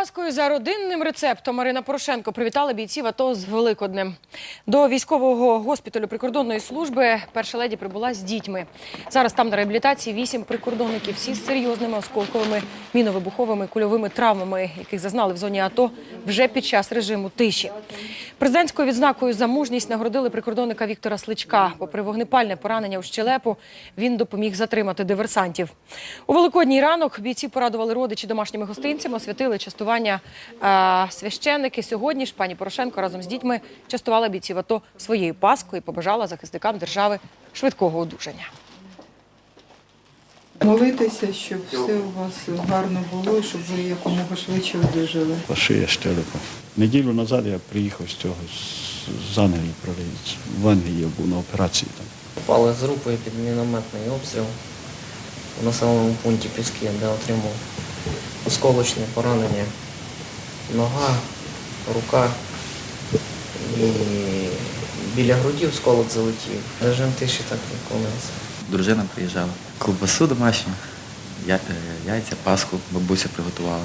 Паскою за родинним рецептом Марина Порошенко привітала бійців АТО з Великоднем. До військового госпіталю прикордонної служби перша леді прибула з дітьми. Зараз там на реабілітації вісім прикордонників, всі з серйозними осколковими міновибуховими кульовими травмами, яких зазнали в зоні АТО вже під час режиму тиші. Президентською відзнакою за мужність нагородили прикордонника Віктора Сличка. Попри вогнепальне поранення у щелепу, він допоміг затримати диверсантів. У великодній ранок бійці порадували родичі домашніми гостинцями, освятили частування а, священники. Сьогодні ж пані Порошенко разом з дітьми частувала бійців АТО своєю паскою і побажала захисникам держави швидкого одужання. Молитися, щоб все у вас гарно було, щоб ви якомога швидше одужали. Шия щелепа. Неділю назад я приїхав з цього з- Англії проліз. В Англії я був на операції там. Попали з групою під мінометний обстріл у населеному пункті Піски, де отримав осколочне поранення. Нога, рука і біля грудів сколок залетів. Режим тиші так виконується. Дружина приїжджала. Ковбасу домашню, е, яйця, паску бабуся приготувала.